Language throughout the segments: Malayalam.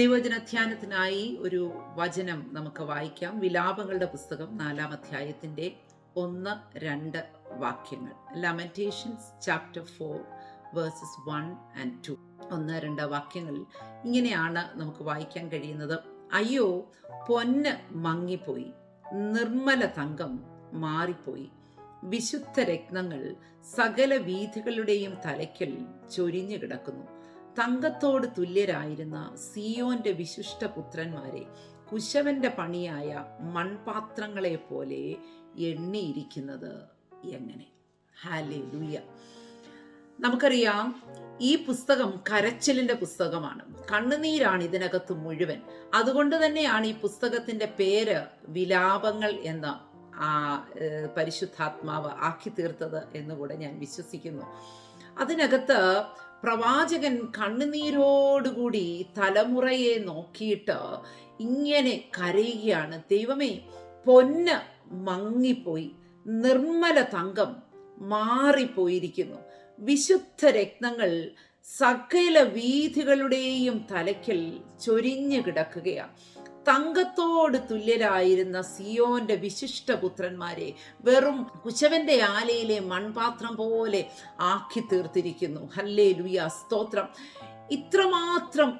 ദൈവജന ധ്യാനത്തിനായി ഒരു വചനം നമുക്ക് വായിക്കാം. വിലാപങ്ങളുടെ പുസ്തകം നാലാം അധ്യായത്തിന്റെ ഒന്ന് രണ്ട് വാക്യങ്ങൾ. Lamentations chapter four verses one and two ഒന്ന് രണ്ട് വാക്യങ്ങളിൽ ഇങ്ങനെയാണ് നമുക്ക് വായിക്കാൻ കഴിയുന്നത്. അയ്യോ പൊന്ന് മങ്ങിപ്പോയി. നിർമ്മല തങ്കം മാറിപ്പോയി. വിശുദ്ധ രത്നങ്ങൾ സകല വീഥികളുടെയും തലയ്ക്കൽ ചൊരിഞ്ഞു കിടക്കുന്നു. തങ്കത്തോട് തുല്യരായിരുന്ന സിയോന്റെ വിശിഷ്ട പുത്രന്മാരെ കുശവന്റെ പണിയായ മൺപാത്രങ്ങളെ പോലെ എണ്ണിയിരിക്കുന്നത് എങ്ങനെ? ഹാലേ ലൂയ നമുക്കറിയാം ഈ പുസ്തകം കരച്ചിലിന്റെ പുസ്തകമാണ്. കണ്ണുനീരാണ് ഇതിനകത്ത് മുഴുവൻ. അതുകൊണ്ട് തന്നെയാണ് ഈ പുസ്തകത്തിന്റെ പേര് വിലാപങ്ങൾ എന്ന ആ പരിശുദ്ധാത്മാവ് ആക്കി തീർത്തത് എന്നുകൂടെ ഞാൻ വിശ്വസിക്കുന്നു. അതിനകത്ത് പ്രവാചകൻ കണ്ണുനീരോടുകൂടി തലമുറയെ നോക്കിയിട്ട് ഇങ്ങനെ കരയുകയാണ്. ദൈവമേ പൊന്ന് മങ്ങിപ്പോയി. നിർമ്മല തങ്കം മാറിപ്പോയിരിക്കുന്നു. വിശുദ്ധ രക്തങ്ങൾ സകല വീഥികളുടെയും തലയ്ക്കൽ ചൊരിഞ്ഞു കിടക്കുകയാണ് തങ്കത്തോട് തുല്യരായിരുന്ന സിയോന്റെ വിശിഷ്ട പുത്രന്മാരെ വെറും കുശവന്റെ ആലയിലെ മൺപാത്രം പോലെ ആക്കി തീർത്തിരിക്കുന്നു. ഹല്ലേ ലുയ സ്തോത്രം. ഇത്രമാത്രം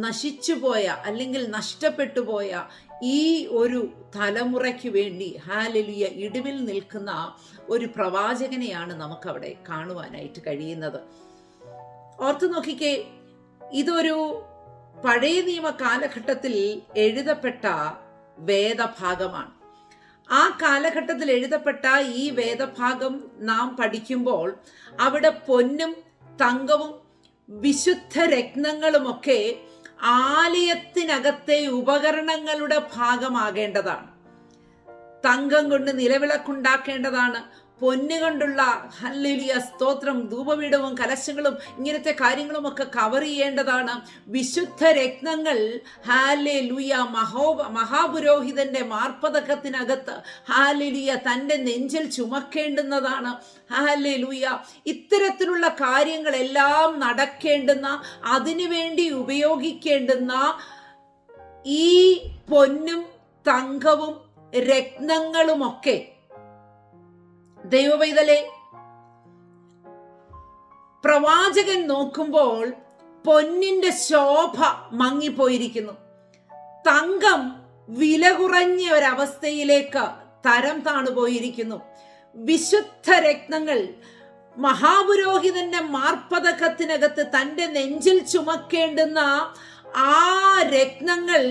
നശിച്ചുപോയ അല്ലെങ്കിൽ നഷ്ടപ്പെട്ടു പോയ ഈ ഒരു തലമുറയ്ക്ക് വേണ്ടി ഹാലലിയ ഇടിവിൽ നിൽക്കുന്ന ഒരു പ്രവാചകനെയാണ് നമുക്കവിടെ കാണുവാനായിട്ട് കഴിയുന്നത്. ഓർത്തു നോക്കിക്കേ ഇതൊരു പഴയ നിയമ കാലഘട്ടത്തിൽ എഴുതപ്പെട്ട വേദഭാഗമാണ്. ആ കാലഘട്ടത്തിൽ എഴുതപ്പെട്ട ഈ വേദഭാഗം നാം പഠിക്കുമ്പോൾ അവിടെ പൊന്നും തങ്കവും വിശുദ്ധ രത്നങ്ങളുമൊക്കെ ആലയത്തിനകത്തെ ഉപകരണങ്ങളുടെ ഭാഗമാകേണ്ടതാണ്. തങ്കം കൊണ്ട് നിലവിളക്കുണ്ടാക്കേണ്ടതാണ്. പൊന്നുകൊണ്ടുള്ള ഹല്ലേലൂയ സ്തോത്രം ധൂപപീഠവും കലശങ്ങളും ഇങ്ങനത്തെ കാര്യങ്ങളും ഒക്കെ കവർ ചെയ്യേണ്ടതാണ്. വിശുദ്ധ രത്നങ്ങൾ ഹാലെ ലുയ മഹോ മഹാപുരോഹിതന്റെ മാർപ്പതക്കത്തിനകത്ത് ഹാലിലിയ തന്റെ നെഞ്ചിൽ ചുമക്കേണ്ടുന്നതാണ്. ഹാലെ ലുയ ഇത്തരത്തിലുള്ള കാര്യങ്ങളെല്ലാം നടക്കേണ്ടുന്ന അതിനുവേണ്ടി ഉപയോഗിക്കേണ്ടുന്ന ഈ പൊന്നും തങ്കവും രത്നങ്ങളുമൊക്കെ ദൈവവൈതലെ പ്രവാചകൻ നോക്കുമ്പോൾ പൊന്നിന്റെ ശോഭ മങ്ങിപ്പോയിരിക്കുന്നു. തങ്കം വില കുറഞ്ഞ ഒരവസ്ഥയിലേക്ക് തരം താണുപോയിരിക്കുന്നു. വിശുദ്ധ രത്നങ്ങൾ മഹാപുരോഹിതന്റെ മാർപ്പതകത്തിനകത്ത് തന്റെ നെഞ്ചിൽ ചുമക്കേണ്ടുന്ന ആ രത്നങ്ങൾ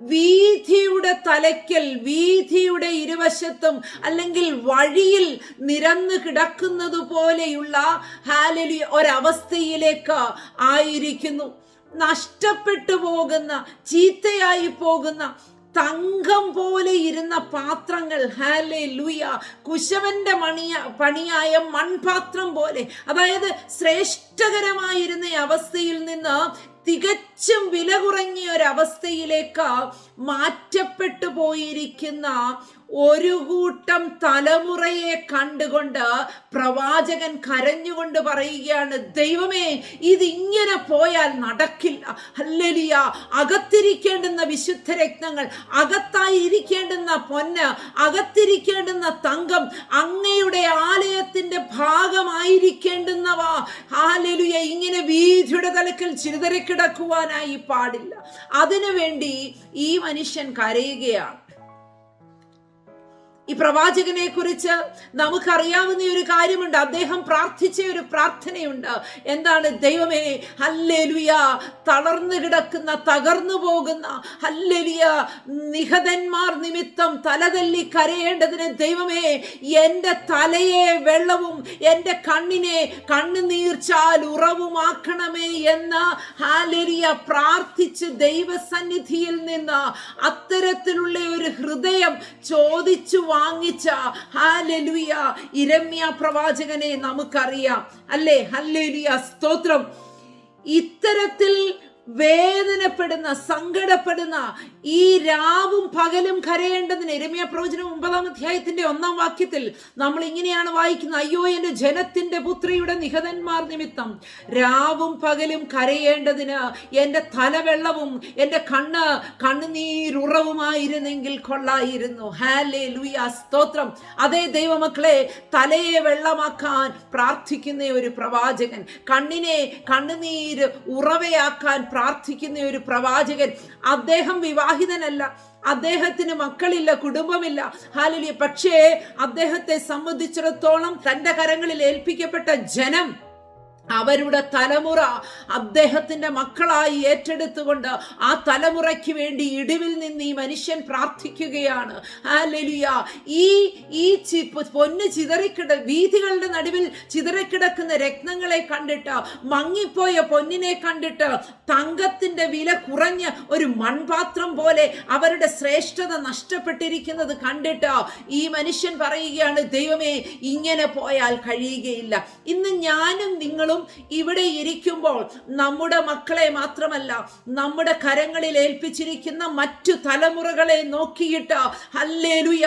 വീഥിയുടെ തലയ്ക്കൽ വീഥിയുടെ ഇരുവശത്തും അല്ലെങ്കിൽ വഴിയിൽ നിരന്ന് കിടക്കുന്നത് പോലെയുള്ള ഹാലലി ഒരവസ്ഥയിലേക്ക് ആയിരിക്കുന്നു. നഷ്ടപ്പെട്ടു പോകുന്ന ചീത്തയായി പോകുന്ന തങ്കം പോലെ ഇരുന്ന പാത്രങ്ങൾ ഹാലെ ലുയ കുശവന്റെ മണിയ പണിയായ മൺപാത്രം പോലെ അതായത് ശ്രേഷ്ഠകരമായിരുന്ന അവസ്ഥയിൽ നിന്ന് തികച്ചും വില കുറഞ്ഞ ഒരവസ്ഥയിലേക്ക് മാറ്റപ്പെട്ടു പോയിരിക്കുന്ന ഒരു കൂട്ടം തലമുറയെ കണ്ടുകൊണ്ട് പ്രവാചകൻ കരഞ്ഞുകൊണ്ട് പറയുകയാണ് ദൈവമേ ഇതിങ്ങനെ പോയാൽ നടക്കില്ല. അല്ലലിയ അകത്തിരിക്കേണ്ടുന്ന വിശുദ്ധ രത്നങ്ങൾ അകത്തായി ഇരിക്കേണ്ടുന്ന പൊന്ന് അകത്തിരിക്കേണ്ടുന്ന തങ്കം അങ്ങയുടെ ആലയത്തിന്റെ ഭാഗമായിരിക്കേണ്ടുന്നവ. ഹാലലുയ ഇങ്ങനെ വീതിയുടെ തലക്കിൽ ചിരിതരക്കിടക്കുവാനായി പാടില്ല. അതിനുവേണ്ടി ഈ മനുഷ്യൻ കരയുകയാണ്. ഈ പ്രവാചകനെ കുറിച്ച് നമുക്കറിയാവുന്ന ഒരു കാര്യമുണ്ട്. അദ്ദേഹം പ്രാർത്ഥിച്ച ഒരു പ്രാർത്ഥനയുണ്ട്. എന്താണ്? ദൈവമേ ഹല്ലേലുയ തളർന്നു കിടക്കുന്ന തകർന്നു പോകുന്ന ഹല്ലേലുയ നിഹതന്മാർ നിമിത്തം തലതല്ലി കരയേണ്ടതിന് ദൈവമേ എന്റെ തലയെ വെള്ളവും എന്റെ കണ്ണിനെ കണ്ണുനീർച്ചാൽ ഉറവുമാക്കണമേ എന്ന് ഹാലരിയ പ്രാർത്ഥിച്ച് ദൈവസന്നിധിയിൽ നിന്ന് അത്തരത്തിലുള്ള ഒരു ഹൃദയം ചോദിച്ചു വാങ്ങിച്ച. ഹാലലുയ ഇരമ്യ പ്രവാചകനെ നമുക്കറിയാം. അല്ലേ? ഹല്ലേലുയ സ്തോത്രം. ഇത്തരത്തിൽ വേദനപ്പെടുന്ന സങ്കടപ്പെടുന്ന ഈ രാവും പകലും കരയേണ്ടതിന് എരമിയ പ്രവചനം ഒമ്പതാം അധ്യായത്തിന്റെ ഒന്നാം വാക്യത്തിൽ നമ്മൾ ഇങ്ങനെയാണ് വായിക്കുന്നത്. അയ്യോ എന്റെ ജനത്തിന്റെ പുത്രിയുടെ നിഹതന്മാർ നിമിത്തം രാവും പകലും കരയേണ്ടതിന് എന്റെ തലവെള്ളവും എന്റെ കണ്ണ് കണ്ണുനീരുറവുമായിരുന്നെങ്കിൽ കൊള്ളായിരുന്നു. ഹാലേ ലുയ സ്തോത്രം. അതേ ദൈവമക്കളെ തലയെ വെള്ളമാക്കാൻ പ്രാർത്ഥിക്കുന്ന ഒരു പ്രവാചകൻ കണ്ണിനെ കണ്ണുനീര് ഉറവയാക്കാൻ പ്രാർത്ഥിക്കുന്ന ഒരു പ്രവാചകൻ അദ്ദേഹം വിവാഹിതനല്ല. അദ്ദേഹത്തിന് മക്കളില്ല കുടുംബമില്ല. ഹാലലിയ. പക്ഷേ അദ്ദേഹത്തെ സംബന്ധിച്ചിടത്തോളം തന്റെ കരങ്ങളിൽ ഏൽപ്പിക്കപ്പെട്ട ജനം അവരുടെ തലമുറ അദ്ദേഹത്തിന്റെ മക്കളായി ഏറ്റെടുത്തുകൊണ്ട് ആ തലമുറയ്ക്ക് വേണ്ടി ഇടിവിൽ നിന്ന് ഈ മനുഷ്യൻ പ്രാർത്ഥിക്കുകയാണ്. ഹാലലിയ ഈ ഈ ചി- പൊന്ന് ചിതറിക്കിട വീതികളുടെ നടുവിൽ ചിതറിക്കിടക്കുന്ന രത്നങ്ങളെ കണ്ടിട്ട് മങ്ങിപ്പോയ പൊന്നിനെ കണ്ടിട്ട് തങ്കത്തിന്റെ വില കുറഞ്ഞ ഒരു മൺപാത്രം പോലെ അവരുടെ ശ്രേഷ്ഠത നഷ്ടപ്പെട്ടിരിക്കുന്നത് കണ്ടിട്ട് ഈ മനുഷ്യൻ പറയുകയാണ് ദൈവമേ ഇങ്ങനെ പോയാൽ കഴിയുകയില്ല. ഇന്ന് ഞാനും നിങ്ങളും ഇവിടെ ഇരിക്കുമ്പോൾ നമ്മുടെ മക്കളെ മാത്രമല്ല നമ്മുടെ കരങ്ങളിൽ ഏൽപ്പിച്ചിരിക്കുന്ന മറ്റു തലമുറകളെ നോക്കിയിട്ട് ഹല്ലേലുയ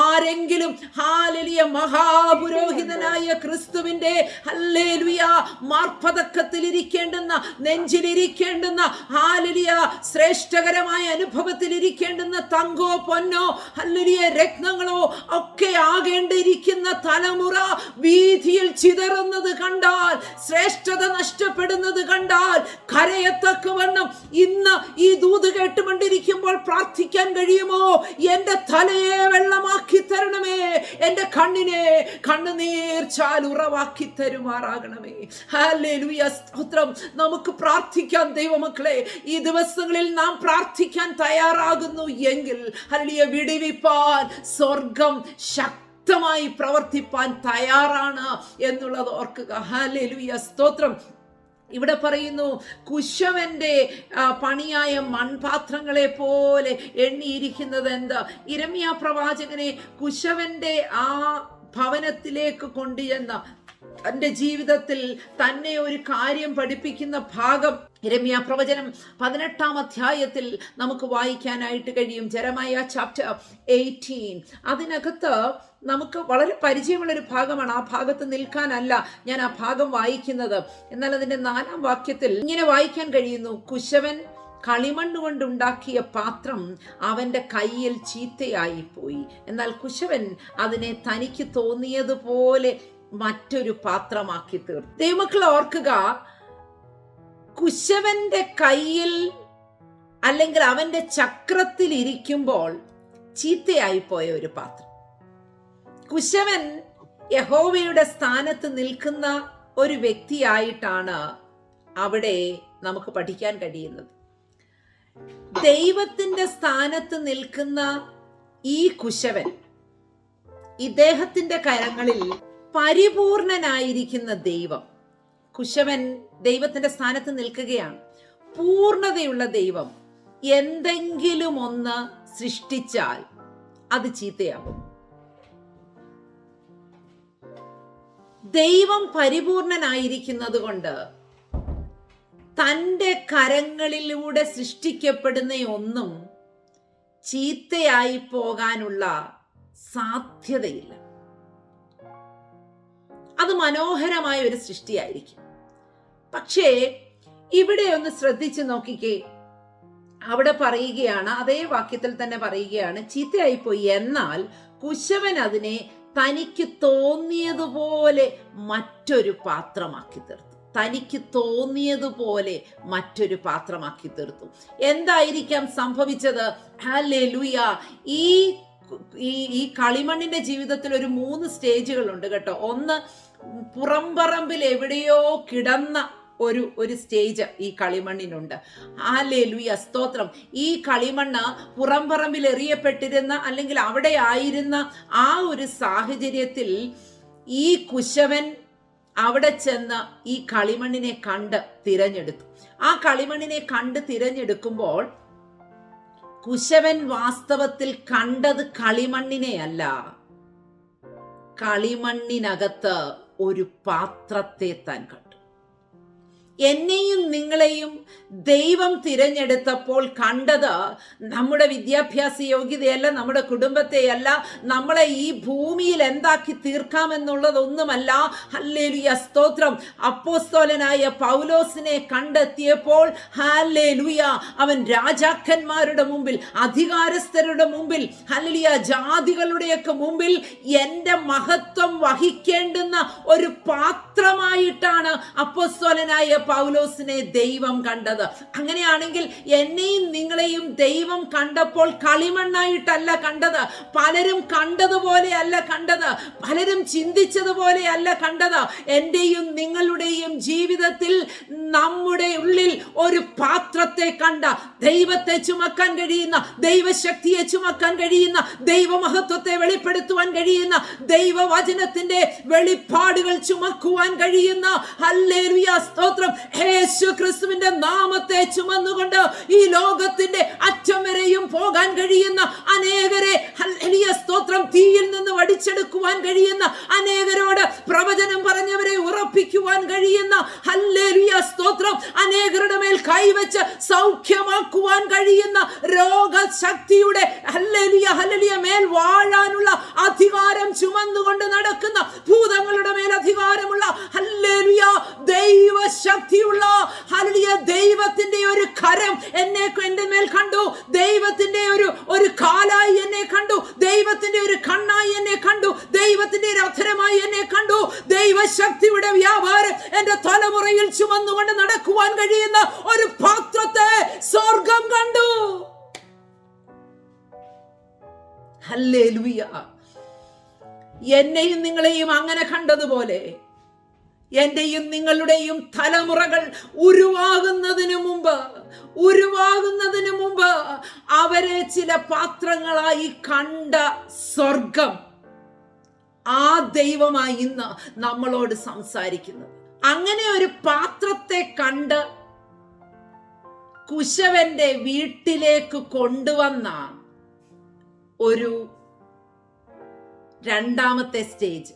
ആരെങ്കിലും ഹാലലിയ മഹാപുരോഹിതനായ ക്രിസ്തുവിന്റെ ഹല്ലേലുയ മാർപ്പതക്കത്തിൽ ഇരിക്കേണ്ടുന്ന നെഞ്ചിലിരിക്കേണ്ടുന്ന ഹാലലിയ ശ്രേഷ്ഠകരമായ അനുഭവത്തിൽ ഇരിക്കേണ്ടുന്ന തങ്കോ പൊന്നോ ഹല്ലലിയ രത്നങ്ങളോ ഒക്കെ ആകേണ്ടിയിരിക്കുന്ന തലമുറ വീതിയിൽ ചിതറുന്നത് കണ്ടാൽ ശ്രേഷ്ഠത നഷ്ടപ്പെടുന്നത് കണ്ടാൽ കരയത്തക്കവണ്ണം ഇന്ന് ഈ ദൂത് കേട്ടുകൊണ്ടിരിക്കുമ്പോൾ പ്രാർത്ഥിക്കാൻ കഴിയുമോ? എന്റെ തലയെ വെള്ളമാക്കി തരണമേ. എന്റെ കണ്ണിനെ കണ്ണുനീർ ചാലുറവാക്കി തരുമാറാകണമേ. സ്തോത്രം. നമുക്ക് പ്രാർത്ഥിക്കാൻ ദൈവമക്കളെ. ഈ ദിവസങ്ങളിൽ നാം പ്രാർത്ഥിക്കാൻ തയ്യാറാകുന്നു എങ്കിൽ ഹല്ലേലൂയ വിടിവിപ്പാൻ സ്വർഗം ശക്തി ശക്തമായി പ്രവർത്തിപ്പാൻ തയ്യാറാണ് എന്നുള്ളത് ഓർക്കുക. ഹാലേലുയ സ്തോത്രം. ഇവിടെ പറയുന്നു കുശവന്റെ പണിയായ മൺപാത്രങ്ങളെ പോലെ എണ്ണിയിരിക്കുന്നത് എന്താ? ഇരമ്യ പ്രവാചകനെ കുശവന്റെ ആ ഭവനത്തിലേക്ക് കൊണ്ടുചെന്ന തന്റെ ജീവിതത്തിൽ തന്നെ ഒരു കാര്യം പഠിപ്പിക്കുന്ന ഭാഗം ഇരമ്യ പ്രവചനം പതിനെട്ടാം അധ്യായത്തിൽ നമുക്ക് വായിക്കാനായിട്ട് കഴിയും. ജരമായ ചാപ്റ്റർ എയ്റ്റീൻ അതിനകത്ത് നമുക്ക് വളരെ പരിചയമുള്ളൊരു ഭാഗമാണ്. ആ ഭാഗത്ത് നിൽക്കാനല്ല ഞാൻ ആ ഭാഗം വായിക്കുന്നത്. എന്നാൽ അതിന്റെ നാലാം വാക്യത്തിൽ ഇങ്ങനെ വായിക്കാൻ കഴിയുന്നു. കുശവൻ കളിമണ്ണ് കൊണ്ടുണ്ടാക്കിയ പാത്രം അവന്റെ കയ്യിൽ ചീത്തയായി പോയി എന്നാൽ കുശവൻ അതിനെ തനിക്ക് തോന്നിയതുപോലെ മറ്റൊരു പാത്രമാക്കി തീർത്തു. ദൈവമക്കൾ ഓർക്കുക കുശവന്റെ കയ്യിൽ അല്ലെങ്കിൽ അവന്റെ ചക്രത്തിൽ ഇരിക്കുമ്പോൾ ചീത്തയായി പോയ ഒരു പാത്രം. കുശവൻ യഹോവയുടെ സ്ഥാനത്ത് നിൽക്കുന്ന ഒരു വ്യക്തിയായിട്ടാണ് അവിടെ നമുക്ക് പഠിക്കാൻ കഴിയുന്നത്. ദൈവത്തിന്റെ സ്ഥാനത്ത് നിൽക്കുന്ന ഈ കുശവൻ ഇദ്ദേഹത്തിന്റെ കരങ്ങളിൽ പരിപൂർണനായിരിക്കുന്ന ദൈവം കുശവൻ ദൈവത്തിന്റെ സ്ഥാനത്ത് നിൽക്കുകയാണ്. പൂർണതയുള്ള ദൈവം എന്തെങ്കിലും ഒന്ന് സൃഷ്ടിച്ചാൽ അത് ചീത്തയാകും. ദൈവം പരിപൂർണനായിരിക്കുന്നത് കൊണ്ട് തന്റെ കരങ്ങളിലൂടെ സൃഷ്ടിക്കപ്പെടുന്ന ഒന്നും ചീത്തയായി പോകാനുള്ള സാധ്യതയില്ല. അത് മനോഹരമായ ഒരു സൃഷ്ടിയായിരിക്കും. പക്ഷേ ഇവിടെ ഒന്ന് ശ്രദ്ധിച്ചു നോക്കിക്കേ. അവിടെ പറയുകയാണ് അതേ വാക്യത്തിൽ തന്നെ പറയുകയാണ് ചീത്തയായിപ്പോയി എന്നാൽ കുശവൻ അതിനെ തനിക്ക് തോന്നിയതുപോലെ മറ്റൊരു പാത്രമാക്കി തീർത്തു. തനിക്ക് തോന്നിയതുപോലെ മറ്റൊരു പാത്രമാക്കി തീർത്തു. എന്തായിരിക്കാം സംഭവിച്ചത്? ഹല്ലേലൂയ. ഈ ഈ ഈ കളിമണ്ണിന്റെ ജീവിതത്തിൽ ഒരു മൂന്ന് സ്റ്റേജുകളുണ്ട് കേട്ടോ. ഒന്ന് പുറംപറമ്പിൽ എവിടെയോ കിടന്ന ഒരു ഒരു സ്റ്റേജ് ഈ കളിമണ്ണിനുണ്ട്. ആലേ ഈ സ്തോത്രം. ഈ കളിമണ്ണ് പുറംപറമ്പിൽ എറിയപ്പെട്ടിരുന്ന അല്ലെങ്കിൽ അവിടെ ആയിരുന്ന ആ ഒരു സാഹചര്യത്തിൽ ഈ കുശവൻ അവിടെ ചെന്ന് ഈ കളിമണ്ണിനെ കണ്ട് തിരഞ്ഞെടുത്തു. ആ കളിമണ്ണിനെ കണ്ട് തിരഞ്ഞെടുക്കുമ്പോൾ കുശവൻ വാസ്തവത്തിൽ കണ്ടത് കളിമണ്ണിനെയല്ല. കളിമണ്ണിനകത്ത് ഒരു പാത്രത്തെ താൻ കണ്ടു. എന്നെയും നിങ്ങളെയും ദൈവം തിരഞ്ഞെടുത്തപ്പോൾ കണ്ടത് നമ്മുടെ വിദ്യാഭ്യാസ യോഗ്യതയല്ല നമ്മുടെ കുടുംബത്തെയല്ല നമ്മളെ ഈ ഭൂമിയിൽ എന്താക്കി തീർക്കാമെന്നുള്ളതൊന്നുമല്ല. ഹല്ലേലുയ സ്തോത്രം. അപ്പോസ്തോലനായ പൗലോസിനെ കണ്ടെത്തിയപ്പോൾ ഹല്ലേലുയ അവൻ രാജാക്കന്മാരുടെ മുമ്പിൽ അധികാരസ്ഥരുടെ മുമ്പിൽ ഹല്ലേലൂയ ജാതികളുടെയൊക്കെ മുമ്പിൽ എന്റെ മഹത്വം വഹിക്കേണ്ടുന്ന ഒരു പാത്രമായിട്ടാണ് അപ്പോസ്തോലനായ പൗലോസിനെ ദൈവം കണ്ടത്. അങ്ങനെയാണെങ്കിൽ എന്നെയും നിങ്ങളെയും ദൈവം കണ്ടപ്പോൾ കളിമണ്ണായിട്ടല്ല കണ്ടത്. പലരും കണ്ടതുപോലെയല്ല കണ്ടത്. പലരും ചിന്തിച്ചതുപോലെയല്ല കണ്ടത്. എന്റെയും നിങ്ങളുടെയും ജീവിതത്തിൽ നമ്മുടെ ഉള്ളിൽ ഒരു പാത്രത്തെ കണ്ട ദൈവത്തെ ചുമക്കാൻ കഴിയുന്ന ദൈവശക്തിയെ ചുമക്കാൻ കഴിയുന്ന ദൈവമഹത്വത്തെ വെളിപ്പെടുത്തുവാൻ കഴിയുന്ന ദൈവവചനത്തിന്റെ വെളിപ്പാടുകൾ ചുമക്കുവാൻ കഴിയുന്ന ഹല്ലേലൂയ സ്തോത്രം. യേശു ക്രിസ്തുവിന്റെ നാമത്തെ ചുമന്നുകൊണ്ട് ഈ ലോകത്തിന്റെ അറ്റം വരെയും പോകാൻ കഴിയുന്ന അനേകരെ ഹല്ലേലൂയ സ്തോത്രം തീയിൽ നിന്ന് വടിച്ചെടുക്കുവാൻ കഴിയുന്ന അനേകരോട് പ്രവചനം പറഞ്ഞവരെ ഉറപ്പിക്കുവാൻ കഴിയുന്ന ഹല്ലേലൂയ സ്തോത്രം അനേകരുടെ മേൽ കൈവച്ച് സൗഖ്യമാക്കുവാൻ കഴിയുന്ന രോഗശക്തിയുടെ ഹല്ലേലൂയ ഹല്ലേലൂയ മേൽ വാഴാനുള്ള അധികാരം ചുമന്നുകൊണ്ട് നടക്കുന്ന ഭൂതങ്ങളുടെ മേൽ അധികാരമുള്ള ഹല്ലേലൂയ ദൈവശക്തിയുള്ള ഹല്ലേലൂയ ദൈവത്തിന്റെ ഒരു കരം എന്നെ എന്റെ മേൽ കണ്ടു. ദൈവത്തിന്റെ ഒരു ഒരു കാലായി എന്നെ കണ്ടു. ദൈവത്തിന്റെ ഒരു കണ്ണായി എന്നെ കണ്ടു. ദൈവത്തിന്റെ ഒരു അധരമായി എന്നെ കണ്ടു. ദൈവശക്തിയുടെ വ്യാപാരം എന്റെ തലമുറയിൽ ചുമന്നുകൊണ്ട് നടക്കുവാൻ കഴിയുന്ന ഒരു പാത്രത്തെ സ്വർഗം കണ്ടു. എന്നെയും നിങ്ങളെയും അങ്ങനെ കണ്ടതുപോലെ എന്റെയും നിങ്ങളുടെയും തലമുറകൾ ഉരുവാകുന്നതിന് മുമ്പ് ഉരുവാകുന്നതിന് മുമ്പ് അവരെ ചില പാത്രങ്ങളായി കണ്ട സ്വർഗം ആ ദൈവമായി ഇന്ന് നമ്മളോട് സംസാരിക്കുന്നത്. അങ്ങനെ ഒരു പാത്രത്തെ കണ്ട് കുശവന്റെ വീട്ടിലേക്ക് കൊണ്ടുവന്ന ഒരു രണ്ടാമത്തെ സ്റ്റേജ്.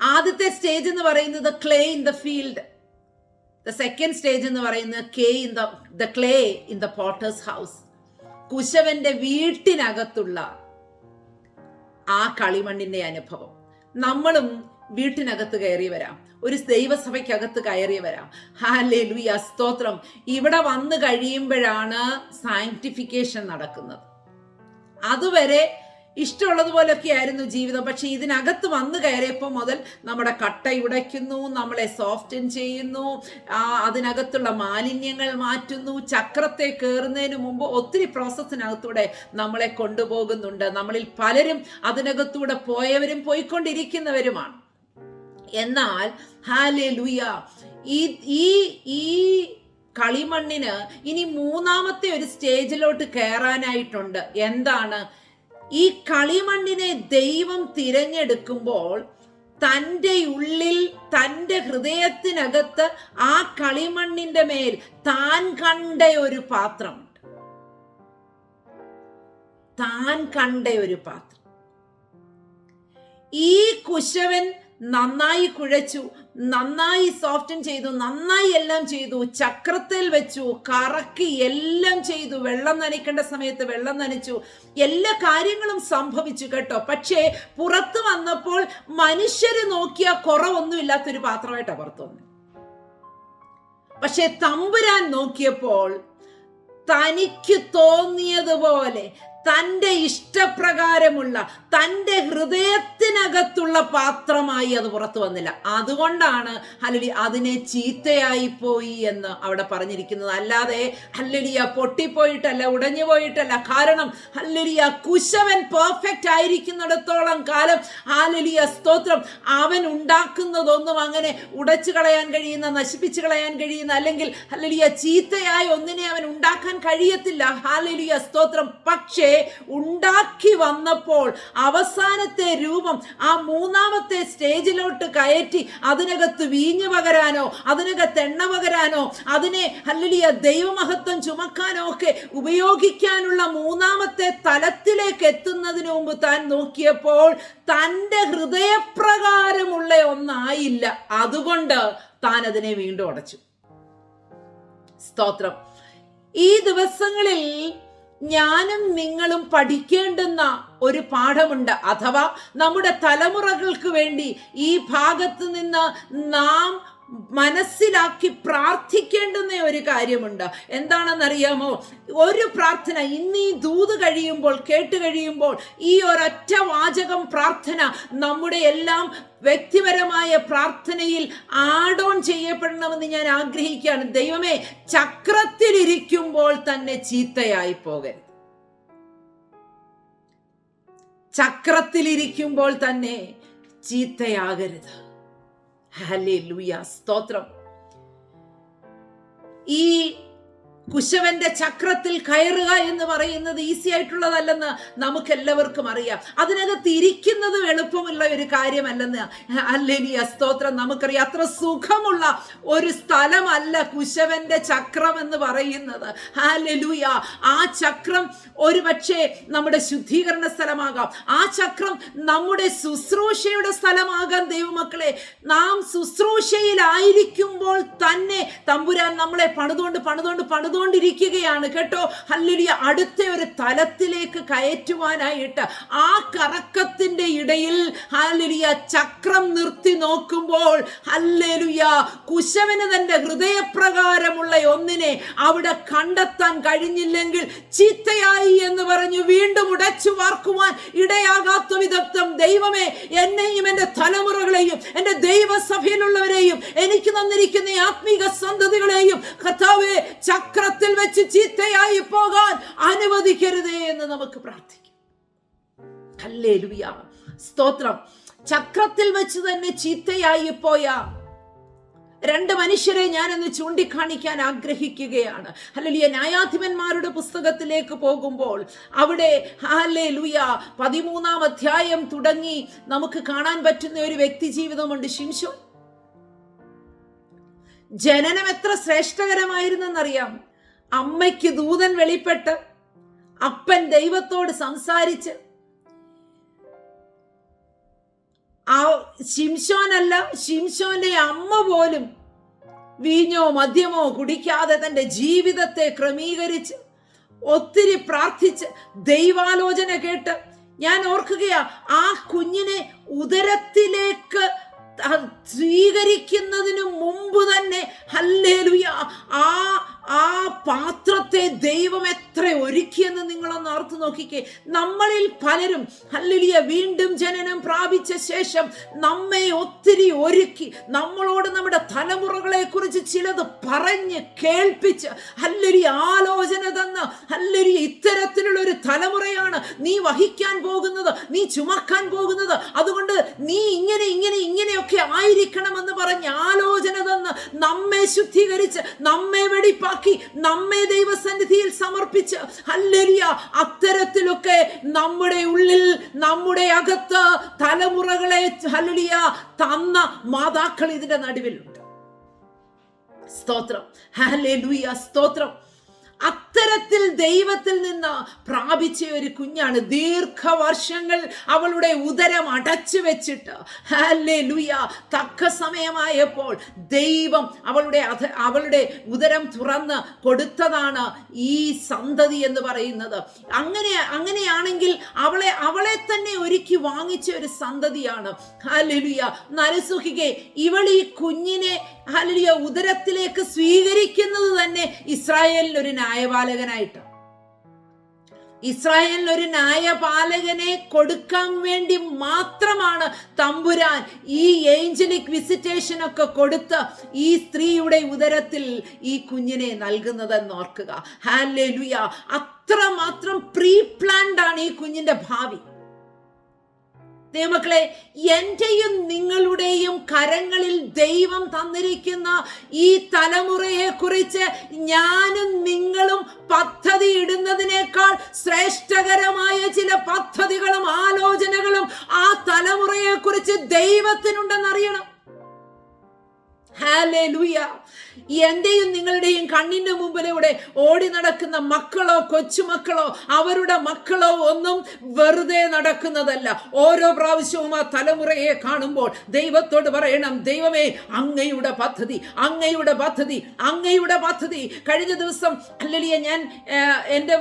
ആദ്യത്തെ സ്റ്റേജ് എന്ന് പറയുന്നത് clay in the field the second stage എന്ന് പറയുന്നത് clay in the the clay in the potter's house കുശവന്റെ വീട്ടിനകത്തുള്ള ആ കളിമണ്ണിന്റെ അനുഭവം. നമ്മളും വീട്ടിനകത്ത് കയറി വരാം. ഒരു ദൈവസഭയ്ക്കകത്ത് കയറി വരാം. ഹാലേ ലുയ സ്തോത്രം. ഇവിടെ വന്നു കഴിയുമ്പോഴാണ് സാങ്ക്ടിഫിക്കേഷൻ നടക്കുന്നത്. അതുവരെ ഇഷ്ടമുള്ളതുപോലൊക്കെ ആയിരുന്നു ജീവിതം. പക്ഷേ ഇതിനകത്ത് വന്നു കയറിയപ്പോൾ മുതൽ നമ്മുടെ കട്ട ഉടയ്ക്കുന്നു നമ്മളെ സോഫ്റ്റൻ ചെയ്യുന്നു അതിനകത്തുള്ള മാലിന്യങ്ങൾ മാറ്റുന്നു ചക്രത്തെ കയറുന്നതിന് മുമ്പ് ഒത്തിരി പ്രോസസ്സിനകത്തൂടെ നമ്മളെ കൊണ്ടുപോകുന്നുണ്ട്. നമ്മളിൽ പലരും അതിനകത്തൂടെ പോയവരും പോയിക്കൊണ്ടിരിക്കുന്നവരുമാണ്. എന്നാൽ ഹാലേ ലുയ ഈ ഈ കളിമണ്ണിന് ഇനി മൂന്നാമത്തെ ഒരു സ്റ്റേജിലോട്ട് കയറാനായിട്ടുണ്ട് എന്താണ്? ഈ കളിമണ്ണിനെ ദൈവം തിരഞ്ഞെടുക്കുമ്പോൾ തന്റെ ഉള്ളിൽ തന്റെ ഹൃദയത്തിനകത്ത് ആ കളിമണ്ണിന്റെ മേൽ താൻ കണ്ട ഒരു പാത്രമുണ്ട്. താൻ കണ്ട ഒരു പാത്രം. ഈ കുശവൻ നന്നായി കുഴച്ചു നന്നായി സോഫ്റ്റൻ ചെയ്തു നന്നായി എല്ലാം ചെയ്തു ചക്രത്തിൽ വെച്ചു കറക്കി എല്ലാം ചെയ്തു വെള്ളം നനയ്ക്കേണ്ട സമയത്ത് വെള്ളം നനച്ചു. എല്ലാ കാര്യങ്ങളും സംഭവിച്ചു കേട്ടോ. പക്ഷേ പുറത്ത് വന്നപ്പോൾ മനുഷ്യര് നോക്കിയ കുറവൊന്നുമില്ലാത്തൊരു പാത്രമായിട്ടാണ് പുറത്തു വന്നത് പക്ഷെ തമ്പുരാൻ നോക്കിയപ്പോൾ തനിക്ക് തോന്നിയതുപോലെ തന്റെ ഇഷ്ടപ്രകാരമുള്ള തന്റെ ഹൃദയത്തിനകത്തുള്ള പാത്രമായി അത് പുറത്തു വന്നില്ല. അതുകൊണ്ടാണ് ഹല്ലലി അതിനെ ചീത്തയായി പോയി എന്ന് അവിടെ പറഞ്ഞിരിക്കുന്നത്. അല്ലാതെ ഹല്ലലിയ പൊട്ടിപ്പോയിട്ടല്ല ഉടഞ്ഞു പോയിട്ടല്ല. കാരണം ഹല്ലലിയ കുശവൻ പെർഫെക്റ്റ് ആയിരിക്കുന്നിടത്തോളം കാലം ഹാലലിയ സ്തോത്രം അവൻ ഉണ്ടാക്കുന്നതൊന്നും അങ്ങനെ ഉടച്ചു കളയാൻ കഴിയുന്ന നശിപ്പിച്ചു കളയാൻ കഴിയുന്ന അല്ലെങ്കിൽ ഹല്ലലിയ ചീത്തയായ ഒന്നിനെ അവൻ ഉണ്ടാക്കാൻ കഴിയത്തില്ല. ഹാലലിയ സ്തോത്രം. പക്ഷേ ഉണ്ടാക്കി വന്നപ്പോൾ അവസാനത്തെ രൂപം ആ മൂന്നാമത്തെ സ്റ്റേജിലോട്ട് കയറ്റി അതിനകത്ത് വീഞ്ഞു പകരാനോ അതിനകത്ത് എണ്ണ പകരാനോ അതിനെ അല്ലെങ്കിൽ ദൈവമഹത്വം ചുമക്കാനോ ഒക്കെ ഉപയോഗിക്കാനുള്ള മൂന്നാമത്തെ തലത്തിലേക്ക് എത്തുന്നതിന് മുമ്പ് താൻ നോക്കിയപ്പോൾ തന്റെ ഹൃദയപ്രകാരമുള്ള ഒന്നായില്ല. അതുകൊണ്ട് താൻ അതിനെ വീണ്ടും അടച്ചു. സ്തോത്രം. ഈ ദിവസങ്ങളിൽ ഞാനും നിങ്ങളും പഠിക്കേണ്ടുന്ന ഒരു പാഠമുണ്ട്. അഥവാ നമ്മുടെ തലമുറകൾക്ക് വേണ്ടി ഈ ഭാഗത്ത് നിന്ന് നാം മനസ്സിലാക്കി പ്രാർത്ഥിക്കേണ്ടുന്ന ഒരു കാര്യമുണ്ട്. എന്താണെന്നറിയാമോ? ഒരു പ്രാർത്ഥന ഇന്ന് ദൂത് കഴിയുമ്പോൾ കേട്ട് കഴിയുമ്പോൾ ഈ ഒരൊറ്റ വാചകം പ്രാർത്ഥന നമ്മുടെ എല്ലാം വ്യക്തിപരമായ പ്രാർത്ഥനയിൽ ആഡ് ഓൺ ചെയ്യപ്പെടണമെന്ന് ഞാൻ ആഗ്രഹിക്കുകയാണ്. ദൈവമേ ചക്രത്തിലിരിക്കുമ്പോൾ തന്നെ ചീത്തയായി പോകരുത്. ചക്രത്തിലിരിക്കുമ്പോൾ തന്നെ ചീത്തയാകരുത്. ഹല്ലേലൂയ സ്തോത്രം ഈ കുശവന്റെ ചക്രത്തിൽ കയറുക എന്ന് പറയുന്നത് ഈസി ആയിട്ടുള്ളതല്ലെന്ന് നമുക്ക് എല്ലാവർക്കും അറിയാം. അതിനകത്ത് ഇരിക്കുന്നതും എളുപ്പമുള്ള ഒരു കാര്യമല്ലെന്ന് അല്ലെലിയ സ്തോത്രം നമുക്കറിയാം. അത്ര സുഖമുള്ള ഒരു സ്ഥലമല്ല കുശവന്റെ ചക്രം എന്ന് പറയുന്നത്. ഹാലലൂയ ആ ചക്രം ഒരു പക്ഷേ നമ്മുടെ ശുദ്ധീകരണ സ്ഥലമാകാം. ആ ചക്രം നമ്മുടെ ശുശ്രൂഷയുടെ സ്ഥലമാകാം ദൈവമക്കളെ. നാം ശുശ്രൂഷയിലായിരിക്കുമ്പോൾ തന്നെ തമ്പുരാൻ നമ്മളെ പണിതുകൊണ്ട് പണിതുകൊണ്ട് പണിതുകൊണ്ട് ചെയ്തുകൊണ്ടിരിക്കുകയാണ് കേട്ടോ. ഹല്ലുലിയ. അടുത്ത ഒരു തലത്തിലേക്ക് കയറ്റുവാനായിട്ട് ആ കറക്കത്തിന്റെ ഇടയിൽ ഹല്ലുലിയ ചക്രം നിർത്തി നോക്കുമ്പോൾ ഹല്ലുലിയ കുശവന് തന്റെ ഹൃദയപ്രകാരമുള്ള ഒന്നിനെ അവിടെ കണ്ടെത്താൻ കഴിഞ്ഞില്ലെങ്കിൽ ചീത്തയായി എന്ന് പറഞ്ഞു വീണ്ടും ഉടച്ചു വാർക്കുവാൻ ഇടയാകാത്ത വിധത്വം ദൈവമേ എന്നെയും എന്റെ തലമുറകളെയും എന്റെ ദൈവസഭയിലുള്ളവരെയും എനിക്ക് തന്നിരിക്കുന്ന ആത്മീക സന്തതികളെയും കർത്താവെ ചക്രത്തിൽ വെച്ച് ചീത്തയായി പോകാൻ അനുവദിക്കരുതേ എന്ന് നമുക്ക് പ്രാർത്ഥിക്കാം. സ്തോത്രം. ചക്രത്തിൽ വെച്ച് തന്നെ ചീത്തയായി പോയ രണ്ട് മനുഷ്യരെ ഞാനൊന്ന് ചൂണ്ടിക്കാണിക്കാൻ ആഗ്രഹിക്കുകയാണ്. ഹല്ലേലൂയ. ന്യായാധിപന്മാരുടെ പുസ്തകത്തിലേക്ക് പോകുമ്പോൾ അവിടെ ഹല്ലേലൂയ പതിമൂന്നാം അധ്യായം തുടങ്ങി നമുക്ക് കാണാൻ പറ്റുന്ന ഒരു വ്യക്തി ജീവിതമുണ്ട് ശിംശോ. ജനനം എത്ര ശ്രേഷ്ഠകരമായിരുന്നെന്നറിയാം. അമ്മയ്ക്ക് ദൂതൻ വെളിപ്പെട്ട് അപ്പൻ ദൈവത്തോട് സംസാരിച്ച് ആ ശിംശോനല്ല ശിംശോന്റെ അമ്മ പോലും വീഞ്ഞോ മദ്യമോ കുടിക്കാതെ തന്റെ ജീവിതത്തെ ക്രമീകരിച്ച് ഒത്തിരി പ്രാർത്ഥിച്ച് ദൈവാലോചന കേട്ട് ഞാൻ ഓർക്കുകയാ ആ കുഞ്ഞിനെ ഉദരത്തിലേക്ക് സ്വീകരിക്കുന്നതിനു മുമ്പ് തന്നെ ഹല്ലേലുയ ആ ആ പാത്രത്തെ ദൈവം എത്ര ഒരുക്കിയെന്ന് നിങ്ങളൊന്ന് ഓർത്ത് നോക്കിക്കേ. നമ്മളിൽ പലരും അല്ലെലിയ വീണ്ടും ജനനം പ്രാപിച്ച ശേഷം നമ്മെ ഒത്തിരി ഒരുക്കി നമ്മളോട് നമ്മുടെ തലമുറകളെ കുറിച്ച് ചിലത് പറഞ്ഞ് കേൾപ്പിച്ച് ഹല്ലൊരു ആലോചന തന്ന ഹല്ലൊരു ഇത്തരത്തിലുള്ള ഒരു തലമുറയാണ് നീ വഹിക്കാൻ പോകുന്നത് നീ ചുമക്കാൻ പോകുന്നത്. അതുകൊണ്ട് നീ ഇങ്ങനെ ഇങ്ങനെ ഇങ്ങനെയൊക്കെ ആയിരിക്കണമെന്ന് പറഞ്ഞ് ആലോചന തന്ന് നമ്മെ ശുദ്ധീകരിച്ച് നമ്മെ വെടിപ്പാക്കി നമ്മെ ദൈവസന്നിധിയിൽ സമർപ്പിച്ച് ഹല്ലരിയ അത്തരത്തിലൊക്കെ നമ്മുടെ ഉള്ളിൽ നമ്മുടെ അകത്ത് തലമുറകളെ ഹല്ലിയ തന്ന മാതാക്കൾ ഇതിന്റെ നടുവിലുണ്ട്. സ്തോത്രം. സ്തോത്രം. അത്തരത്തിൽ ദൈവത്തിൽ നിന്ന് പ്രാപിച്ച ഒരു കുഞ്ഞാണ്. ദീർഘവർഷങ്ങൾ അവളുടെ ഉദരം അടച്ചു വെച്ചിട്ട്. അല്ലേ ലുയ തക്ക സമയമായപ്പോൾ ദൈവം അവളുടെ അവളുടെ ഉദരം തുറന്ന് കൊടുത്തതാണ് ഈ സന്തതി എന്ന് പറയുന്നത്. അങ്ങനെ അങ്ങനെയാണെങ്കിൽ അവളെ അവളെ തന്നെ ഒരുക്കി വാങ്ങിച്ച ഒരു സന്തതിയാണ്. ഹല്ലുയ നരസുഖികെ ഇവൾ ഈ കുഞ്ഞിനെ ഹല്ലുയ ഉദരത്തിലേക്ക് സ്വീകരിക്കുന്നത് തന്നെ ഇസ്രായേലിൽ ഒരു ന്യായപാലകനായിട്ട് ഇസ്രായേലിന് ഒരു ന്യായപാലകനെ കൊടുക്കാൻ വേണ്ടി മാത്രമാണ് തമ്പുരാൻ ഈ ഏഞ്ചലിക് വിസിറ്റേഷൻ ഒക്കെ കൊടുത്ത് ഈ സ്ത്രീയുടെ ഉദരത്തിൽ ഈ കുഞ്ഞിനെ നൽകുന്നതെന്ന് ഓർക്കുക. ഹാലെ ലുയ അത്രമാത്രം പ്രീ പ്ലാൻഡ് ആണ് ഈ കുഞ്ഞിന്റെ ഭാവി. ദൈവമക്കളെ എന്റെയും നിങ്ങളുടെയും കരങ്ങളിൽ ദൈവം തന്നിരിക്കുന്ന ഈ തലമുറയെ കുറിച്ച് ഞാനും നിങ്ങളും പദ്ധതി ഇടുന്നതിനേക്കാൾ ശ്രേഷ്ഠകരമായ ചില പദ്ധതികളും ആലോചനകളും ആ തലമുറയെ കുറിച്ച് ദൈവത്തിനുണ്ടെന്നറിയണം. ഹാലേലൂയ എന്റെയും നിങ്ങളുടെയും കണ്ണിന്റെ മുമ്പിലൂടെ ഓടി നടക്കുന്ന മക്കളോ കൊച്ചുമക്കളോ അവരുടെ മക്കളോ ഒന്നും വെറുതെ നടക്കുന്നതല്ല. ഓരോ പ്രാവശ്യവും ആ തലമുറയെ കാണുമ്പോൾ ദൈവത്തോട് പറയണം ദൈവമേ അങ്ങയുടെ പദ്ധതി അങ്ങയുടെ പദ്ധതി അങ്ങയുടെ പദ്ധതി. കഴിഞ്ഞ ദിവസം അല്ലലിയ ഞാൻ എന്റെ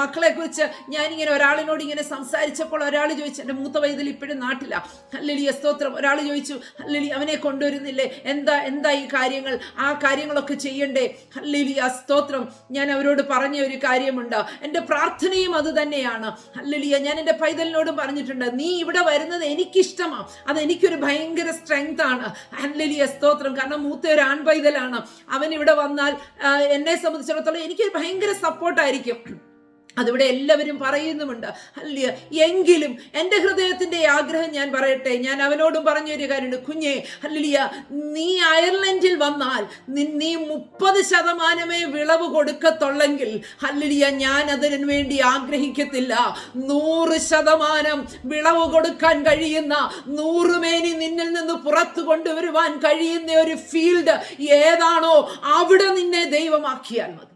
മക്കളെ കുറിച്ച് ഞാനിങ്ങനെ ഒരാളിനോട് ഇങ്ങനെ സംസാരിച്ചപ്പോൾ ഒരാൾ ചോദിച്ചു എന്റെ മൂത്ത വൈദ്യുതി ഇപ്പോഴും നാട്ടില? അല്ലലിയ സ്തോത്രം. ഒരാൾ ചോദിച്ചു അല്ലലി അവനെ കൊണ്ടുവരുന്നില്ലേ? എന്താ എന്താ ഈ കാര്യങ്ങൾ? ആ കാര്യങ്ങളൊക്കെ ചെയ്യണ്ടേ? അല്ലലിയ സ്തോത്രം. ഞാൻ അവരോട് പറഞ്ഞ ഒരു കാര്യമുണ്ട്. എന്റെ പ്രാർത്ഥനയും അത് തന്നെയാണ്. ഹല്ലിലിയ ഞാൻ എന്റെ പൈതലിനോടും പറഞ്ഞിട്ടുണ്ട്. നീ ഇവിടെ വരുന്നത് എനിക്കിഷ്ടമാണ് അത് എനിക്കൊരു ഭയങ്കര സ്ട്രെങ്ത് ആണ്. അല്ലലിയ സ്തോത്രം. കാരണം മൂത്ത ഒരു ആൺപൈതലാണ്. അവൻ ഇവിടെ വന്നാൽ എന്നെ സംബന്ധിച്ചിടത്തോളം എനിക്കൊരു ഭയങ്കര സപ്പോർട്ടായിരിക്കും അതിവിടെ എല്ലാവരും പറയുന്നുമുണ്ട്. അല്ല എങ്കിലും എന്റെ ഹൃദയത്തിന്റെ ആഗ്രഹം ഞാൻ പറയട്ടെ ഞാൻ അവനോടും പറഞ്ഞൊരു കാര്യമുണ്ട്. കുഞ്ഞെ അല്ലലിയ നീ അയർലൻഡിൽ വന്നാൽ നി- മുപ്പത് ശതമാനമേ വിളവ് കൊടുക്കത്തുള്ളെങ്കിൽ അല്ലലിയ ഞാൻ അതിനു വേണ്ടി ആഗ്രഹിക്കത്തില്ല. നൂറ് ശതമാനം വിളവ് കൊടുക്കാൻ കഴിയുന്ന നൂറുമേനി നിന്നിൽ നിന്ന് പുറത്തു കൊണ്ടുവരുവാൻ കഴിയുന്ന ഒരു ഫീൽഡ് ഏതാണോ അവിടെ നിന്നെ ദൈവമാക്കിയാൽ മതി.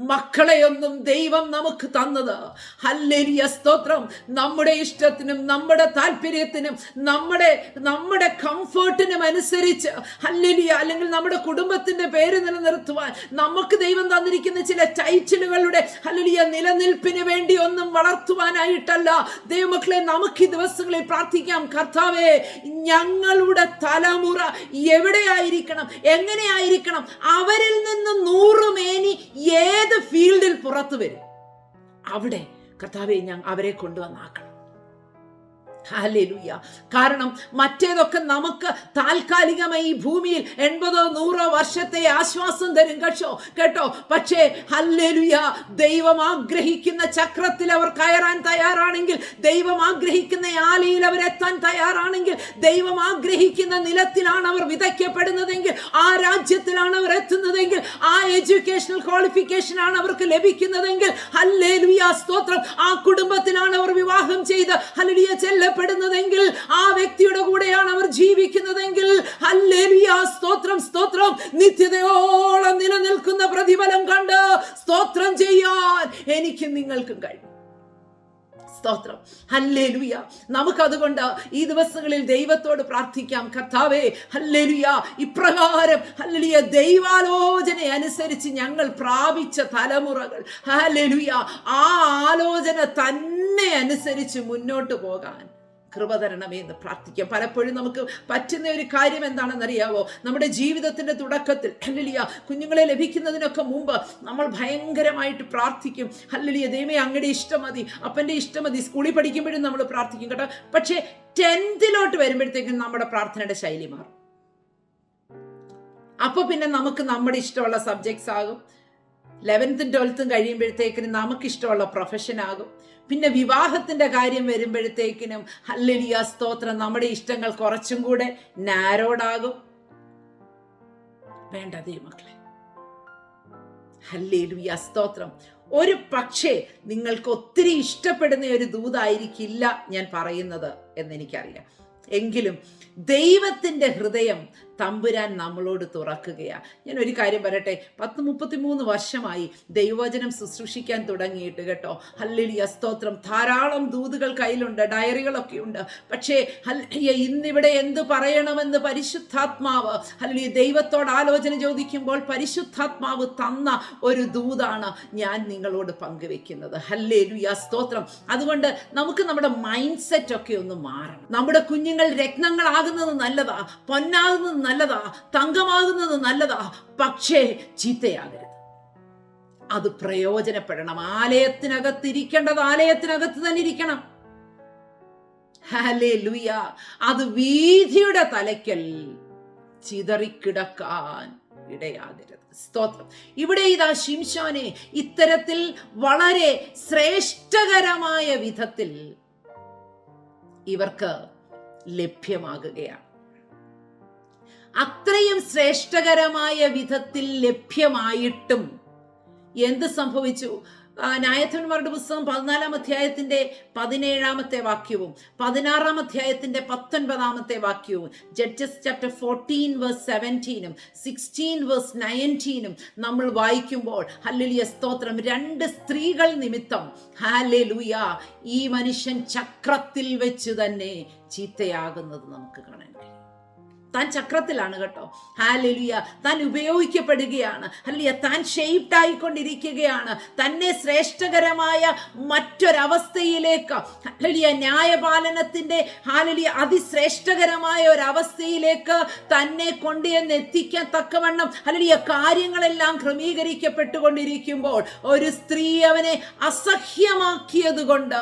മക്കളെയൊന്നും ദൈവം നമുക്ക് തന്നത്. ഹല്ലേലിയ സ്തോത്രം. നമ്മുടെ ഇഷ്ടത്തിനും നമ്മുടെ താല്പര്യത്തിനും നമ്മുടെ നമ്മുടെ കംഫേർട്ടിനും അനുസരിച്ച് ഹല്ലേലിയ അല്ലെങ്കിൽ നമ്മുടെ കുടുംബത്തിന്റെ പേര് നിലനിർത്തുവാൻ നമുക്ക് ദൈവം തന്നിരിക്കുന്ന ചില ടൈറ്റിലുകളുടെ ഹല്ലേലിയ നിലനിൽപ്പിന് വേണ്ടി ഒന്നും വളർത്തുവാനായിട്ടല്ല. ദൈവമക്കളെ നമുക്ക് ഈ ദിവസങ്ങളിൽ പ്രാർത്ഥിക്കാം. കർത്താവേ ഞങ്ങളുടെ തലമുറ എവിടെയായിരിക്കണം? എങ്ങനെയായിരിക്കണം? അവരിൽ നിന്ന് നൂറുമേനി ഏത് ഫീൽഡിൽ പുറത്തു വരും? അവിടെ കർത്താവെ ഞാൻ അവരെ കൊണ്ടുവന്നാക്കണം. ഹാലേലൂയ. കാരണം മറ്റേതൊക്കെ നമുക്ക് താൽക്കാലികമായി ഈ ഭൂമിയിൽ എൺപതോ നൂറോ വർഷത്തെ ആശ്വാസം തരും കേട്ടോ കേട്ടോ? പക്ഷേ ഹല്ലേലുയ ദൈവം ആഗ്രഹിക്കുന്ന ചക്രത്തിൽ അവർ കയറാൻ തയ്യാറാണെങ്കിൽ ദൈവം ആഗ്രഹിക്കുന്ന ആലയിൽ അവരെത്താൻ തയ്യാറാണെങ്കിൽ ദൈവം ആഗ്രഹിക്കുന്ന നിലത്തിലാണ് അവർ വിതയ്ക്കപ്പെടുന്നതെങ്കിൽ ആ രാജ്യത്തിലാണ് അവർ എത്തുന്നതെങ്കിൽ ആ എഡ്യൂക്കേഷണൽ ക്വാളിഫിക്കേഷൻ ആണ് അവർക്ക് ലഭിക്കുന്നതെങ്കിൽ ഹല്ലേലുയ സ്തോത്രം. ആ കുടുംബത്തിലാണ് അവർ വിവാഹം ചെയ്ത് ഹല്ലേലൂയ ചെല്ലപ്പെടുന്നതെങ്കിൽ ആ വ്യക്തിയുടെ കൂടെയാണ് അവർ ജീവിക്കുന്നതെങ്കിൽ. സ്തോത്രം സ്തോത്രം. നിത്യതയോളം നിലനിൽക്കുന്ന പ്രതിഫലം കണ്ട് സ്തോത്രം ചെയ്യാൻ എനിക്കും നിങ്ങൾക്കും കഴിയും. സ്തോത്രം. ഹല്ലേലുയ. നമുക്കതുകൊണ്ട് ഈ ദിവസങ്ങളിൽ ദൈവത്തോട് പ്രാർത്ഥിക്കാം. കർത്താവേ ഹല്ലേലുയ. ഇപ്രകാരം ഹല്ലേലൂയ ദൈവാലോചന അനുസരിച്ച് ഞങ്ങൾ പ്രാപിച്ച തലമുറകൾ. ഹല്ലേലുയ. ആ ആലോചന തന്നെ അനുസരിച്ച് മുന്നോട്ട് പോകാൻ കൃപ തരണമേ എന്ന് പ്രാർത്ഥിക്കാം. പലപ്പോഴും നമുക്ക് പറ്റുന്ന ഒരു കാര്യം എന്താണെന്നറിയാവോ? നമ്മുടെ ജീവിതത്തിന്റെ തുടക്കത്തിൽ ഹല്ലിയ കുഞ്ഞുങ്ങളെ ലഭിക്കുന്നതിനൊക്കെ മുമ്പ് നമ്മൾ ഭയങ്കരമായിട്ട് പ്രാർത്ഥിക്കും. ഹല്ലിയ ദൈവമേ അങ്ങയുടെ ഇഷ്ടം മതി അപ്പന്റെ ഇഷ്ടം മതി സ്കൂളിൽ പഠിക്കുമ്പോഴും നമ്മൾ പ്രാർത്ഥിക്കും കേട്ടോ. പക്ഷേ ടെൻത്തിലോട്ട് വരുമ്പോഴത്തേക്കും നമ്മുടെ പ്രാർത്ഥനയുടെ ശൈലി മാറും. അപ്പൊ പിന്നെ നമുക്ക് നമ്മുടെ ഇഷ്ടമുള്ള സബ്ജക്ട്സ് ആകും. ലെവൻത്തും ട്വൽത്തും കഴിയുമ്പോഴത്തേക്കിനും നമുക്കിഷ്ടമുള്ള പ്രൊഫഷൻ ആകും. പിന്നെ വിവാഹത്തിന്റെ കാര്യം വരുമ്പോഴത്തേക്കിനും ഹല്ലലിയ സ്തോത്രം നമ്മുടെ ഇഷ്ടങ്ങൾ കുറച്ചും കൂടെ നാരോഡാകും വേണ്ട ദൈവമക്കളെ. ഹല്ലേലുയ സ്തോത്രം. ഒരു പക്ഷേ നിങ്ങൾക്ക് ഒത്തിരി ഇഷ്ടപ്പെടുന്ന ഒരു ദൂതായിരിക്കില്ല ഞാൻ പറയുന്നത് എന്നെനിക്കറിയാം. എങ്കിലും ദൈവത്തിന്റെ ഹൃദയം തമ്പുരാൻ നമ്മളോട് തുറക്കുകയാണ് ഞാൻ ഒരു കാര്യം പറയട്ടെ പത്ത് മുപ്പത്തി മൂന്ന് വർഷമായി ദൈവവചനം ശുശ്രൂഷിക്കാൻ തുടങ്ങിയിട്ട് കേട്ടോ. ഹല്ലിലിയ സ്തോത്രം. ധാരാളം ദൂതുകൾ കയ്യിലുണ്ട് ഡയറികളൊക്കെ ഉണ്ട്. പക്ഷേ ഹല്ലിയ ഇന്നിവിടെ എന്ത് പറയണമെന്ന് പരിശുദ്ധാത്മാവ് ഹല്ലിയ ദൈവത്തോട് ആലോചന ചോദിക്കുമ്പോൾ പരിശുദ്ധാത്മാവ് തന്ന ഒരു ദൂതാണ് ഞാൻ നിങ്ങളോട് പങ്കുവെക്കുന്നത്. ഹല്ലേലുയ സ്തോത്രം. അതുകൊണ്ട് നമുക്ക് നമ്മുടെ മൈൻഡ് സെറ്റ് ഒക്കെ ഒന്ന് മാറണം. നമ്മുടെ കുഞ്ഞുങ്ങൾ രത്നങ്ങളാകുന്നത് നല്ലതാ പൊന്നാകുന്നത് നല്ലതാ തങ്കമാകുന്നത് നല്ലതാ. പക്ഷേ ചീത്തയാകരുത്. അത് പ്രയോജനപ്പെടണം. ആലയത്തിനകത്ത് ഇരിക്കേണ്ടത് ആലയത്തിനകത്ത് തന്നെ ഇരിക്കണം. ഹലേ ലുയ അത് വീതിയുടെ തലയ്ക്കൽ ചിതറിക്കിടക്കാൻ ഇടയാകരുത്. സ്തോത്രം. ഇവിടെ ഇതാ ശിംശോനെ ഇത്തരത്തിൽ വളരെ ശ്രേഷ്ഠകരമായ വിധത്തിൽ ഇവർക്ക് ലഭ്യമാകുകയാണ്. അത്രയും ശ്രേഷ്ഠകരമായ വിധത്തിൽ ലഭ്യമായിട്ടും എന്ത് സംഭവിച്ചു? ആ, ന്യായാധിപന്മാരുടെ പുസ്തകം പതിനാലാം അധ്യായത്തിന്റെ പതിനേഴാമത്തെ വാക്യവും പതിനാറാം അധ്യായത്തിന്റെ പത്തൊൻപതാമത്തെ വാക്യവും ജഡ്ജസ് ചാപ്റ്റർ ഫോർട്ടീൻ വേഴ്സ് സെവന്റീനും സിക്സ്റ്റീൻ വേഴ്സ് നയന്റീനും നമ്മൾ വായിക്കുമ്പോൾ ഹല്ലുലിയ സ്തോത്രം. രണ്ട് സ്ത്രീകൾ നിമിത്തം ഹാലെ ലുയ ഈ മനുഷ്യൻ ചക്രത്തിൽ വെച്ച് തന്നെ ചീത്തയാകുന്നത് നമുക്ക് കാണാൻ കഴിയും. താൻ ചക്രത്തിലാണ് കേട്ടോ. ഹാലലിയ താൻ ഉപയോഗിക്കപ്പെടുകയാണ്. അല്ലിയ താൻ ഷെയ്പ്ഡ് ആയിക്കൊണ്ടിരിക്കുകയാണ്. തന്നെ ശ്രേഷ്ഠകരമായ മറ്റൊരവസ്ഥയിലേക്ക്. ഹല്ലേലൂയ ന്യായപാലനത്തിന്റെ ഹാലലിയ അതിശ്രേഷ്ഠകരമായ ഒരവസ്ഥയിലേക്ക് തന്നെ കൊണ്ടുവന്ന് എത്തിക്കാൻ തക്കവണ്ണം ഹല്ലേലൂയ കാര്യങ്ങളെല്ലാം ക്രമീകരിക്കപ്പെട്ടുകൊണ്ടിരിക്കുമ്പോൾ ഒരു സ്ത്രീ അവനെ അസഹ്യമാക്കിയത് കൊണ്ട്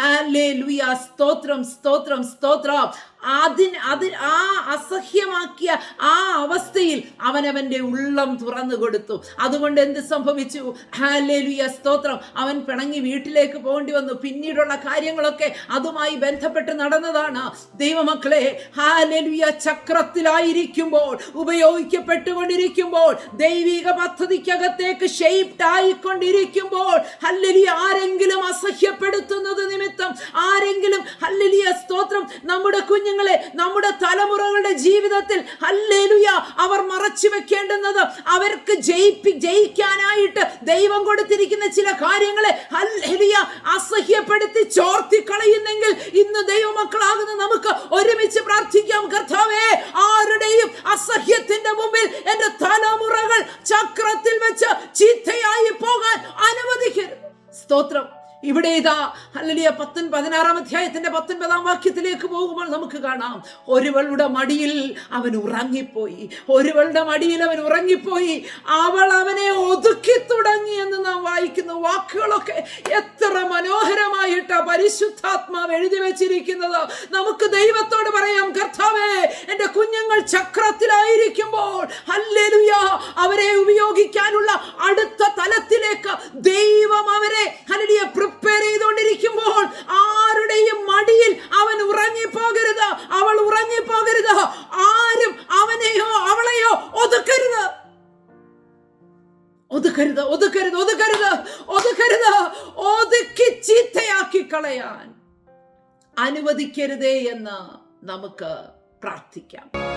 ഹാലലുയ സ്തോത്രം സ്തോത്രം സ്തോത്രം. അതിന് അതിൽ ആ അസഹ്യമാക്കിയ ആ അവസ്ഥയിൽ അവനവന്റെ ഉള്ളം തുറന്നു കൊടുത്തു. അതുകൊണ്ട് എന്ത് സംഭവിച്ചു? ഹാലേലുയ സ്തോത്രം. അവൻ പിണങ്ങി വീട്ടിലേക്ക് പോകേണ്ടി വന്നു. പിന്നീടുള്ള കാര്യങ്ങളൊക്കെ അതുമായി ബന്ധപ്പെട്ട് നടന്നതാണ്. ദൈവമക്കളെ ഹാലേലുയ ചക്രത്തിലായിരിക്കുമ്പോൾ ഉപയോഗിക്കപ്പെട്ടുകൊണ്ടിരിക്കുമ്പോൾ ദൈവിക പദ്ധതിക്കകത്തേക്ക് ഷെയ്പ്ഡ് ആയിക്കൊണ്ടിരിക്കുമ്പോൾ ഹല്ലലിയ ആരെങ്കിലും അസഹ്യപ്പെടുത്തുന്നത് നിമിത്തം ആരെങ്കിലും ഹല്ലലിയ സ്തോത്രം നമ്മുടെ കുഞ്ഞുങ്ങളെ നമ്മുടെ തലമുറകളുടെ ജീവിതത്തിൽ അല്ലേലുയ അവർ മറച്ചു വെക്കേണ്ടുന്നത് അവർക്ക് ജയിപ്പി ജയിക്കാനായിട്ട് ദൈവം കൊടുത്തിരിക്കുന്ന ചില കാര്യങ്ങളെ അല്ലേലുയ അസഹ്യപ്പെടുത്തി ചോർത്തി കളയുന്നെങ്കിൽ ഇന്ന് ദൈവമക്കളാകുന്ന നമുക്ക് ഒരുമിച്ച് പ്രാർത്ഥിക്കാം. കർത്താവേ ആരുടെയും അസഹ്യത്തിന്റെ മുമ്പിൽ എന്റെ തലമുറകൾ ചക്രത്തിൽ വെച്ച് ചീത്തയായി പോകാൻ അനുവദിക്കരുത്. സ്തോത്രം. ഇവിടെ ഇതാ ഹല്ലേലൂയ പത്തൊൻ പതിനാറാം അധ്യായത്തിന്റെ പത്തൊൻപതാം വാക്യത്തിലേക്ക് പോകുമ്പോൾ നമുക്ക് കാണാം. ഒരുവളുടെ മടിയിൽ അവൻ ഉറങ്ങിപ്പോയി. ഒരുവളുടെ മടിയിൽ അവൻ ഉറങ്ങിപ്പോയി. അവൾ അവനെ ഒതുക്കി തുടങ്ങി എന്ന് നാം വായിക്കുന്ന വാക്കുകളൊക്കെ എത്ര മനോഹരമായിട്ടാ പരിശുദ്ധാത്മാവ് എഴുതി വെച്ചിരിക്കുന്നത്. നമുക്ക് ദൈവത്തോട് പറയാം കർത്താവേ എന്റെ കുഞ്ഞുങ്ങൾ ചക്രത്തിലായിരിക്കുമ്പോൾ ഹല്ലേലൂയ അവരെ ഉപയോഗിക്കാനുള്ള അടുത്ത തലത്തിലേക്ക് ദൈവം അവരെ ഹല്ലേലൂയ ചെയ്തുകൊണ്ടിരിക്കുമ്പോൾ ആരുടെയും മടിയിൽ അവൻ ഉറങ്ങിപ്പോകരുത്. അവൾ ഉറങ്ങിപ്പോകരുത്. ആരും അവനെയോ അവളെയോ ഒതുക്കരുത്. ഒതുക്കരുത് ഒതുക്കരുത് ഒതുക്കരുത് ഒതുക്കരുത്. ഒതുക്കി ചീത്തയാക്കി കളയാൻ അനുവദിക്കരുതേ എന്ന് നമുക്ക് പ്രാർത്ഥിക്കാം.